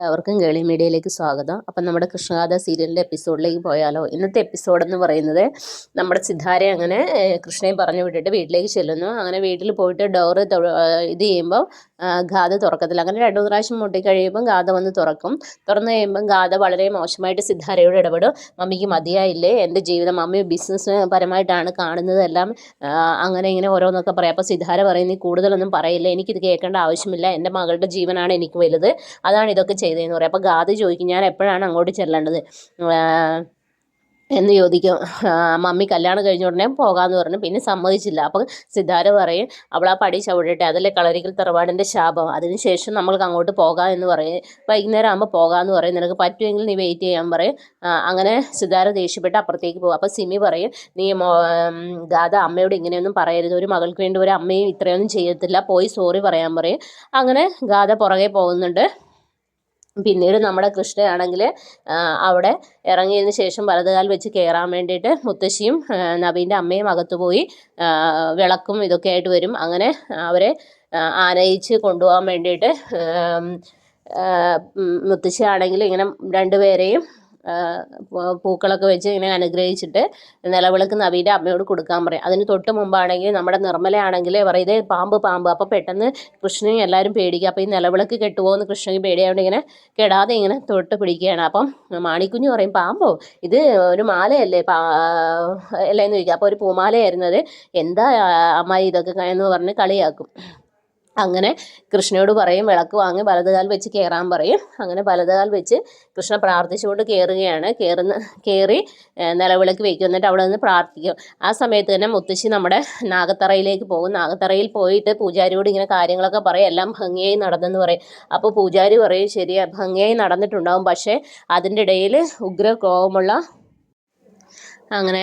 എല്ലാവർക്കും കേളി മീഡിയയിലേക്ക് സ്വാഗതം. അപ്പം നമ്മുടെ കൃഷ്ണഗാഥ സീരിയലിന്റെ എപ്പിസോഡിലേക്ക് പോയാലോ? ഇന്നത്തെ എപ്പിസോഡ് എന്ന് പറയുന്നത് നമ്മുടെ സിദ്ധാരെ അങ്ങനെ കൃഷ്ണയും പറഞ്ഞു വിട്ടിട്ട് വീട്ടിലേക്ക് ചെല്ലുന്നു. അങ്ങനെ വീട്ടിൽ പോയിട്ട് ഡോറ് ഇത് ചെയ്യുമ്പോൾ ഗാഥ തുറക്കത്തില്ല. അങ്ങനെ രണ്ടു മൂന്ന് പ്രാവശ്യം മുട്ടി കഴിയുമ്പം ഗാഥ വന്ന് തുറക്കും. തുറന്നു കഴിയുമ്പം ഗാഥ വളരെ മോശമായിട്ട് സിദ്ധാരയോട് ഇടപെടും. മമ്മിക്ക് മതിയായില്ലേ? എന്റെ ജീവിതം മമ്മി ബിസിനസ് പരമായിട്ടാണ് കാണുന്നതെല്ലാം അങ്ങനെ ഇങ്ങനെ ഓരോന്നൊക്കെ പറയാം. അപ്പോൾ സിദ്ധാര പറയും നീ കൂടുതലൊന്നും പറയില്ല. എനിക്കിത് കേൾക്കേണ്ട ആവശ്യമില്ല. എന്റെ മകളുടെ ജീവനാണ് എനിക്ക് വലുത്. അതാണ് ഇതൊക്കെ ചെയ്തതെന്ന് പറയും. അപ്പോൾ ഗാദി ചോദിക്കും ഞാൻ എപ്പോഴാണ് അങ്ങോട്ട് ചെല്ലേണ്ടത്? എന്ന് ചോദിക്കും. മമ്മി കല്യാണം കഴിഞ്ഞ ഉടനെ പോകാമെന്ന് പറഞ്ഞു. പിന്നെ സമ്മതിച്ചില്ല. അപ്പം സിദ്ധാര പറയും അവൾ ആ പടി ചവിടട്ടെ. അതല്ലേ കളരിക്കൽ തറവാടിന്റെ ശാപം. അതിനുശേഷം നമ്മൾക്ക് അങ്ങോട്ട് പോകാം എന്ന് പറയും. വൈകുന്നേരം ആകുമ്പോൾ പോകാമെന്ന് പറയും. നിനക്ക് പറ്റുമെങ്കിൽ നീ വെയിറ്റ് ചെയ്യാൻ പറയും. അങ്ങനെ സിദ്ധാര ദേഷ്യപ്പെട്ട് അപ്പുറത്തേക്ക് പോകും. അപ്പം സിമി പറയും നീ ഗാഥ അമ്മയോട് ഇങ്ങനെയൊന്നും പറയരുത്. ഒരു മകൾക്ക് വേണ്ടി ഒരു അമ്മയും ഇത്രയൊന്നും ചെയ്യത്തില്ല. പോയി സോറി പറയാൻ പറയും. അങ്ങനെ ഗാഥ പുറകെ പോകുന്നുണ്ട്. പിന്നീട് നമ്മുടെ കൃഷ്ണയാണെങ്കിൽ അവിടെ ഇറങ്ങിയതിന് ശേഷം വലതുകാൽ വെച്ച് കയറാൻ വേണ്ടിയിട്ട് മുത്തശ്ശിയും നബീന്റെ അമ്മയും അകത്തു പോയി വിളക്കും ഇതൊക്കെ ആയിട്ട് വരും. അങ്ങനെ അവരെ ആനയിച്ച് കൊണ്ടുപോകാൻ വേണ്ടിയിട്ട് മുത്തശ്ശിയാണെങ്കിൽ ഇങ്ങനെ രണ്ടുപേരെയും പൂക്കളൊക്കെ വെച്ച് ഇങ്ങനെ അനുഗ്രഹിച്ചിട്ട് നിലവിളക്ക് നവീന്റെ അമ്മയോട് കൊടുക്കാൻ പറയും. അതിന് തൊട്ട് മുമ്പാണെങ്കിൽ നമ്മുടെ നിർമ്മലയാണെങ്കിൽ പറയും ഇതേ പാമ്പ് പാമ്പ്. അപ്പോൾ പെട്ടെന്ന് കൃഷ്ണനും എല്ലാവരും പേടിക്കുക അപ്പോൾ ഈ നിലവിളക്ക് കെട്ടുമോ എന്ന് കൃഷ്ണന് പേടിയായതുകൊണ്ട് ഇങ്ങനെ കെടാതെ ഇങ്ങനെ തൊട്ട് പിടിക്കുകയാണ്. അപ്പം മാണിക്കുഞ്ഞ് പറയും പാമ്പോ ഇത് ഒരു മാലയല്ലേ? പാ അല്ലേ? എന്ന് ചോദിക്കുക അപ്പോൾ ഒരു പൂമാലയായിരുന്നത് എന്താ അമ്മായി ഇതൊക്കെ എന്ന് പറഞ്ഞ് കളിയാക്കും. അങ്ങനെ കൃഷ്ണയോട് പറയും വിളക്ക് വാങ്ങി വലതുകാൽ വെച്ച് കയറാൻ പറയും. അങ്ങനെ വലതുകാൽ വെച്ച് കൃഷ്ണ പ്രാർത്ഥിച്ചുകൊണ്ട് കയറുകയാണ് കയറുന്ന കയറി നിലവിളക്ക് വയ്ക്കും എന്നിട്ട് അവിടെ നിന്ന് പ്രാർത്ഥിക്കും. ആ സമയത്ത് തന്നെ മുത്തശ്ശി നമ്മുടെ നാഗത്തറയിലേക്ക് പോകും. നാഗത്തറയിൽ പോയിട്ട് പൂജാരിയോട് ഇങ്ങനെ കാര്യങ്ങളൊക്കെ പറയും. എല്ലാം ഭംഗിയായി നടന്നെന്ന് പറയും. അപ്പോൾ പൂജാരി പറയും ശരിയാ ഭംഗിയായി നടന്നിട്ടുണ്ടാവും. പക്ഷേ അതിന്റെ ഇടയിൽ ഉഗ്ര കോപമുള്ള അങ്ങനെ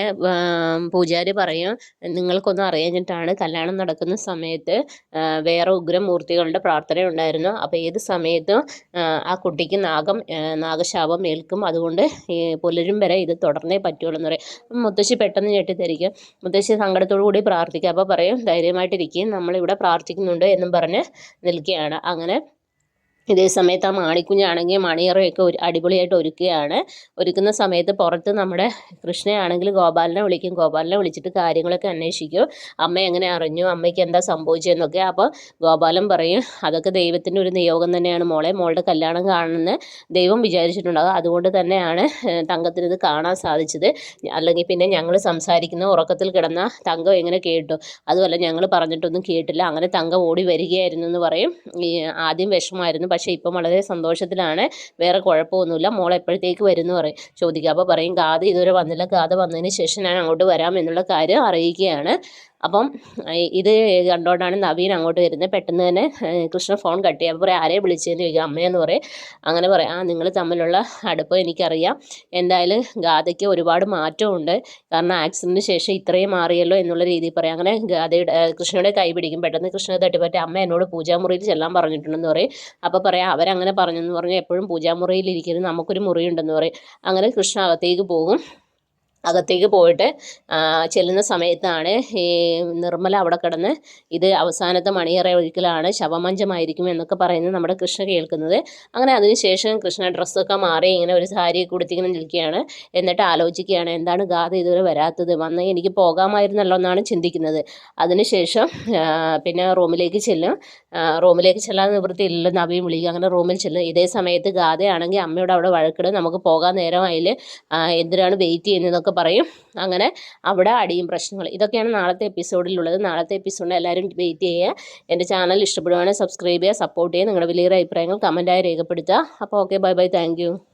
പൂജാരി പറയും നിങ്ങൾക്കൊന്നും അറിയാഞ്ഞിട്ടാണ് കല്യാണം നടക്കുന്ന സമയത്ത് വേറെ ഉഗ്രമൂർത്തികളുടെ പ്രാർത്ഥന ഉണ്ടായിരുന്നു. അപ്പോൾ ഏത് സമയത്തും ആ, കുട്ടിക്ക് നാഗം നാഗശാപം ഏൽക്കും. അതുകൊണ്ട് പുലരും വരെ ഇത് തുടർന്നേ പറ്റുള്ളൂ എന്ന് പറയും. മുത്തശ്ശി പെട്ടെന്ന് ഞെട്ടിത്തിരിക്കും. മുത്തശ്ശി സങ്കടത്തോടു കൂടി പ്രാർത്ഥിക്കുക അപ്പോൾ പറയും ധൈര്യമായിട്ടിരിക്കും. നമ്മളിവിടെ പ്രാർത്ഥിക്കുന്നുണ്ട് എന്നും പറഞ്ഞ് നിൽക്കുകയാണ്. അങ്ങനെ ഇതേ സമയത്ത് ആ മാണിക്കുഞ്ഞാണെങ്കിൽ മണിയറയൊക്കെ ഒരു അടിപൊളിയായിട്ട് ഒരുക്കുകയാണ്. ഒരുക്കുന്ന സമയത്ത് പുറത്ത് നമ്മുടെ കൃഷ്ണയാണെങ്കിൽ ഗോപാലിനെ വിളിക്കും. ഗോപാലിനെ വിളിച്ചിട്ട് കാര്യങ്ങളൊക്കെ അന്വേഷിക്കും. അമ്മ എങ്ങനെ അറിഞ്ഞു? അമ്മയ്ക്ക് എന്താ സംഭവിച്ചതെന്നൊക്കെ. അപ്പോൾ ഗോപാലൻ പറയും അതൊക്കെ ദൈവത്തിന്റെ ഒരു നിയോഗം തന്നെയാണ് മോളെ. മോളുടെ കല്യാണം കാണുന്ന ദൈവം വിചാരിച്ചിട്ടുണ്ടാകും അതുകൊണ്ട് തന്നെയാണ് തങ്കത്തിന് ഇത് കാണാൻ സാധിച്ചത്. അല്ലെങ്കിൽ പിന്നെ ഞങ്ങൾ സംസാരിക്കുന്ന ഉറക്കത്തിൽ കിടന്ന തങ്കം എങ്ങനെ കേട്ടു? അതുമല്ല ഞങ്ങൾ പറഞ്ഞിട്ടൊന്നും കേട്ടില്ല. അങ്ങനെ തങ്കം ഓടി വരികയായിരുന്നു എന്ന് പറയും. ആദ്യം വിഷമമായിരുന്നു. പക്ഷേ ഇപ്പം വളരെ സന്തോഷത്തിലാണ്. വേറെ കുഴപ്പമൊന്നുമില്ല. മോൾ എപ്പോഴത്തേക്ക് വരും എന്ന് പറയും. ചോദിക്കുക അപ്പോൾ പറയും ഗാഥ ഇതുവരെ വന്നില്ല. ഗാഥ വന്നതിന് ശേഷം ഞാൻ അങ്ങോട്ട് വരാം എന്നുള്ള കാര്യം അറിയിക്കുകയാണ്. അപ്പം ഇത് കണ്ടുകൊണ്ടാണ് നവീൻ അങ്ങോട്ട് വരുന്നത് പെട്ടെന്ന് തന്നെ കൃഷ്ണ ഫോൺ കട്ട് ചെയ്യാം. അപ്പോൾ പറയും ആരെ വിളിച്ചതെന്ന് ചോദിക്കുക അമ്മയെന്ന് പറയും. അങ്ങനെ പറയാം ആ നിങ്ങൾ തമ്മിലുള്ള അടുപ്പം എനിക്കറിയാം. എന്തായാലും ഗാഥയ്ക്ക് ഒരുപാട് മാറ്റമുണ്ട് കാരണം ആക്സിഡന്റിന് ശേഷം ഇത്രയും മാറിയല്ലോ എന്നുള്ള രീതിയിൽ പറയാം. അങ്ങനെ ഗാഥയുടെ കൃഷ്ണയുടെ കൈ പിടിക്കും. പെട്ടെന്ന് കൃഷ്ണ തട്ടിപ്പറ്റി അമ്മ എന്നോട് പൂജാമുറിയിൽ ചെല്ലാൻ പറഞ്ഞിട്ടുണ്ടെന്ന് പറയും. അപ്പോൾ പറയാം അവരങ്ങനെ പറഞ്ഞെന്ന് പറഞ്ഞ് എപ്പോഴും പൂജാമുറിയിൽ ഇരിക്കരുത്. നമുക്കൊരു മുറിയുണ്ടെന്ന് പറയും. അങ്ങനെ കൃഷ്ണ അകത്തേക്ക് പോകും. അകത്തേക്ക് പോയിട്ട് ചെല്ലുന്ന സമയത്താണ് ഈ നിർമ്മല അവിടെ കിടന്ന് ഇത് അവസാനത്തെ മണിയറ ഒരിക്കലാണ് ശവമഞ്ചമായിരിക്കും എന്നൊക്കെ പറയുന്നത് നമ്മുടെ കൃഷ്ണ കേൾക്കുന്നത്. അങ്ങനെ അതിനുശേഷം കൃഷ്ണ ഡ്രസ്സൊക്കെ മാറി ഇങ്ങനെ ഒരു സാരി കൊടുത്തിങ്ങനെ നിൽക്കുകയാണ്. എന്നിട്ട് ആലോചിക്കുകയാണ് എന്താണ് ഗാഥ ഇതുവരെ വരാത്തത്? വന്ന് എനിക്ക് പോകാമായിരുന്നല്ലോ എന്നാണ് ചിന്തിക്കുന്നത്. അതിനുശേഷം പിന്നെ റൂമിലേക്ക് ചെല്ലും. റൂമിലേക്ക് ചെല്ലാൻ നിവൃത്തിയില്ലല്ലോ നവിയും വിളിക്കുക. അങ്ങനെ റൂമിൽ ചെല്ലും. ഇതേ സമയത്ത് ഗാഥയാണെങ്കിൽ അമ്മയോട് അവിടെ വഴക്കിടും. നമുക്ക് പോകാൻ നേരമായില്ലേ? ആ, എന്തിനാണ് വെയിറ്റ് ചെയ്യുന്നതെന്നൊക്കെ പറയും. അങ്ങനെ അവിടെ അടിയും പ്രശ്നങ്ങൾ. ഇതൊക്കെയാണ് നാളത്തെ എപ്പിസോഡിലുള്ളത്. നാളത്തെ എപ്പിസോഡിൽ എല്ലാവരും വെയിറ്റ് ചെയ്യുക. എന്റെ ചാനൽ ഇഷ്ടപ്പെടുവാണെങ്കിൽ സബ്സ്ക്രൈബ് ചെയ്യുക സപ്പോർട്ട് ചെയ്യുക. നിങ്ങളുടെ വലിയ അഭിപ്രായങ്ങൾ കമന്റായി രേഖപ്പെടുത്തുക. അപ്പോൾ ഓക്കെ ബൈ ബൈ താങ്ക്